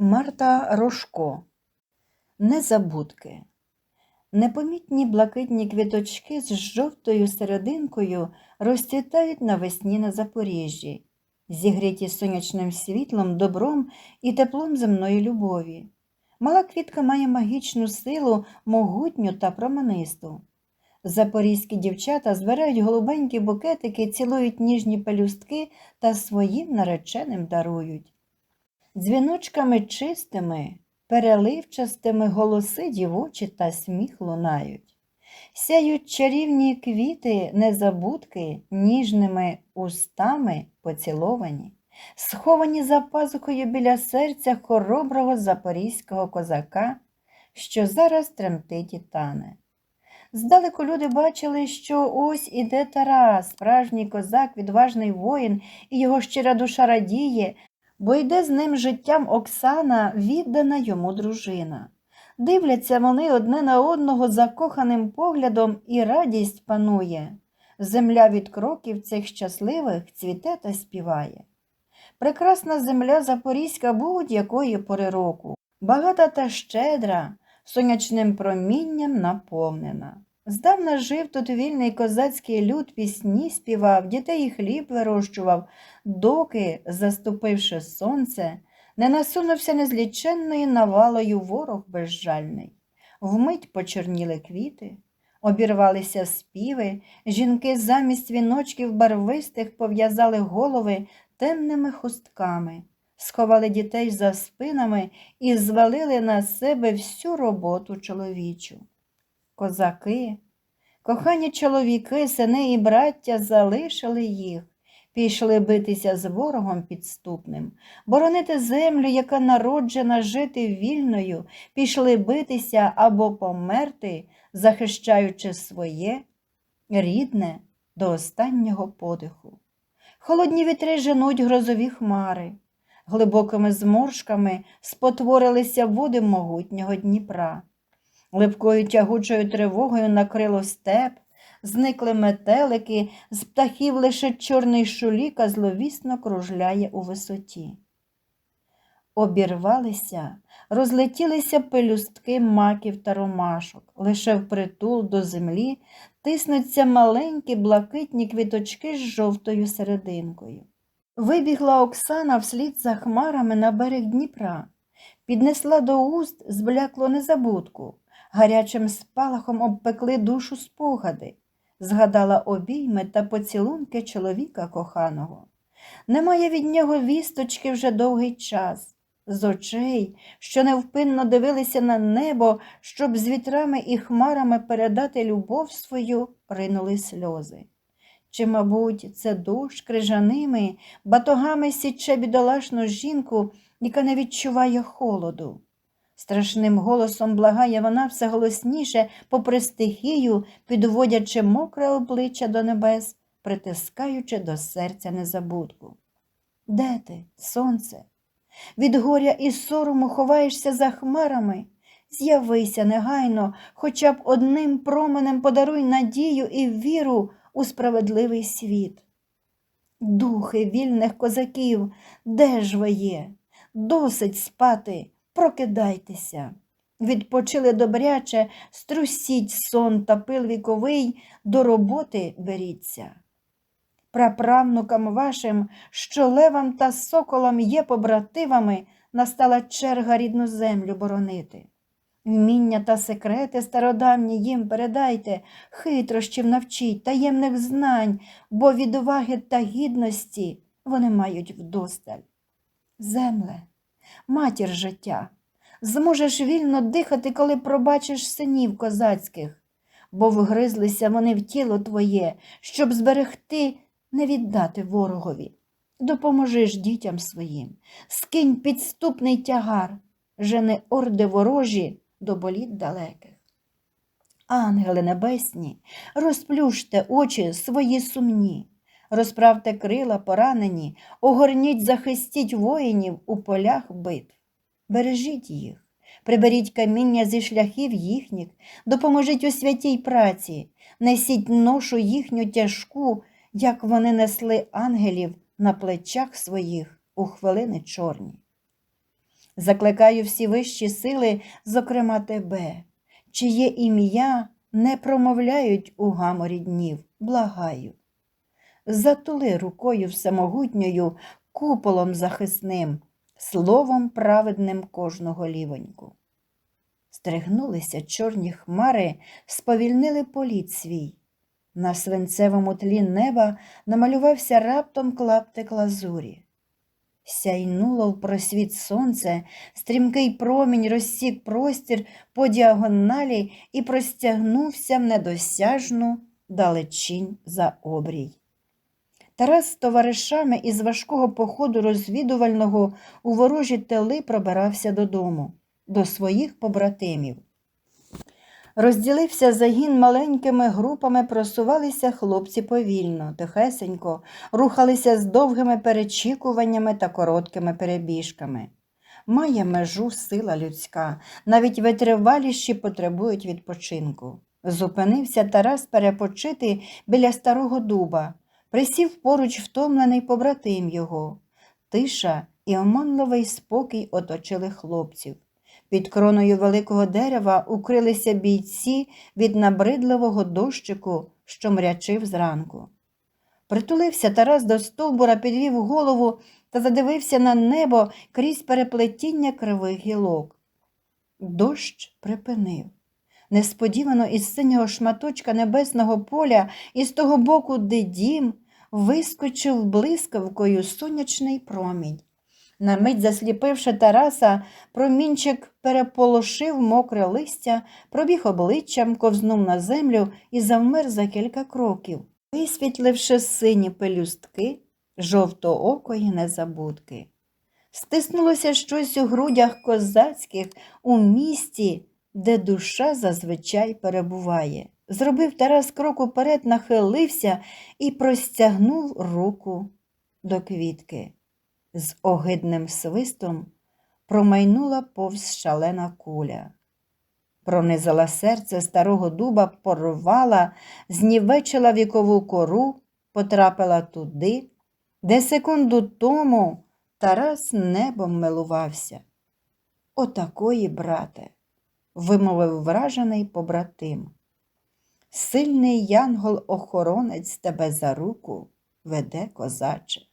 Марта Рожко Незабудки Непомітні блакитні квіточки з жовтою серединкою розцвітають навесні на Запоріжжі, зігріті сонячним світлом, добром і теплом земної любові. Мала квітка має магічну силу, могутню та променисту. Запорізькі дівчата збирають голубенькі букетики, цілують ніжні пелюстки та своїм нареченим дарують. Дзвіночками чистими, переливчастими голоси дівочі та сміх лунають. Сяють чарівні квіти, незабудки, ніжними устами поціловані, сховані за пазухою біля серця хороброго запорізького козака, що зараз тремтить і тане. Здалеку люди бачили, що ось іде Тарас, справжній козак, відважний воїн, і його щира душа радіє, бо йде з ним життям Оксана, віддана йому дружина. Дивляться вони одне на одного закоханим поглядом, і радість панує. Земля від кроків цих щасливих цвіте та співає. Прекрасна земля Запорізька будь-якої пори року, багата та щедра, сонячним промінням наповнена. Здавна жив тут вільний козацький люд, пісні співав, дітей і хліб вирощував, доки, заступивши сонце, не насунувся незліченною навалою ворог безжальний. Вмить почорніли квіти, обірвалися співи, жінки замість віночків барвистих пов'язали голови темними хустками, сховали дітей за спинами і звалили на себе всю роботу чоловічу. Козаки, кохані чоловіки, сини і браття залишили їх, пішли битися з ворогом підступним, боронити землю, яка народжена жити вільною, пішли битися або померти, захищаючи своє рідне до останнього подиху. Холодні вітри женуть грозові хмари, глибокими зморшками спотворилися води могутнього Дніпра. Липкою тягучою тривогою накрило степ, зникли метелики, з птахів лише чорний шуліка зловісно кружляє у висоті. Обірвалися, розлетілися пелюстки маків та ромашок, лише впритул до землі тиснуться маленькі блакитні квіточки з жовтою серединкою. Вибігла Оксана вслід за хмарами на берег Дніпра, піднесла до уст зблякло незабудку, гарячим спалахом обпекли душу спогади, згадала обійми та поцілунки чоловіка коханого. Немає від нього вісточки вже довгий час. З очей, що невпинно дивилися на небо, щоб з вітрами і хмарами передати любов свою, ринули сльози. Чи, мабуть, це дощ крижаними, батогами січе бідолашну жінку, яка не відчуває холоду. Страшним голосом благає вона все голосніше, попри стихію, підводячи мокре обличчя до небес, притискаючи до серця незабудку. Де ти, сонце? Від горя і сорому ховаєшся за хмарами. З'явися негайно, хоча б одним променем подаруй надію і віру у справедливий світ. Духи вільних козаків, де ж ви є? Досить спати, прокидайтеся. Відпочили добряче, струсіть сон та пил віковий, до роботи беріться. Праправнукам вашим, що левам та соколам є побративами, настала черга рідну землю боронити. Вміння та секрети стародавні їм передайте, хитрощів навчіть, таємних знань, бо відваги та гідності вони мають вдосталь. Земле, матір життя, зможеш вільно дихати, коли пробачиш синів козацьких, бо вгризлися вони в тіло твоє, щоб зберегти, не віддати ворогові. Допоможи ж дітям своїм, скинь підступний тягар, жени орди ворожі до боліт далеких. Ангели небесні, розплющте очі свої сумні, розправте крила поранені, огорніть, захистіть воїнів у полях битв. Бережіть їх, приберіть каміння зі шляхів їхніх, допоможіть у святій праці, несіть ношу їхню тяжку, як вони несли ангелів на плечах своїх у хвилини чорні. Закликаю всі вищі сили, зокрема тебе, чиє ім'я не промовляють у гаморі днів, благаю. Затули рукою всемогутньою куполом захисним, словом праведним кожного лівоньку. Стригнулися чорні хмари, сповільнили політ свій. На свинцевому тлі неба намалювався раптом клаптик лазурі. Сяйнуло в просвіт сонце, стрімкий промінь розсік простір по діагоналі і простягнувся в недосяжну далечінь за обрій. Тарас з товаришами із важкого походу розвідувального у ворожі тили пробирався додому, до своїх побратимів. Розділився загін маленькими групами, просувалися хлопці повільно, тихесенько, рухалися з довгими перечікуваннями та короткими перебіжками. Має межу сила людська, навіть витриваліші потребують відпочинку. Зупинився Тарас перепочити біля старого дуба, присів поруч втомлений побратим його. Тиша і оманливий спокій оточили хлопців. Під кроною великого дерева укрилися бійці від набридливого дощику, що мрячив зранку. Притулився Тарас до стовбура, підвів голову та задивився на небо крізь переплетіння кривих гілок. Дощ припинив. Несподівано із синього шматочка небесного поля і з того боку, де дім, вискочив блискавкою сонячний промінь. На мить засліпивши Тараса, промінчик переполошив мокре листя, пробіг обличчям, ковзнув на землю і завмер за кілька кроків, висвітливши сині пелюстки жовтоокої незабудки. Стиснулося щось у грудях козацьких у місті, де душа зазвичай перебуває. Зробив Тарас крок уперед, нахилився і простягнув руку до квітки. З огидним свистом промайнула повз шалена куля. Пронизала серце старого дуба, порвала, знівечила вікову кору, потрапила туди, де секунду тому Тарас небом милувався. Отакої, брате, вимовив вражений побратим. Сильний янгол-охоронець тебе за руку веде, козаче.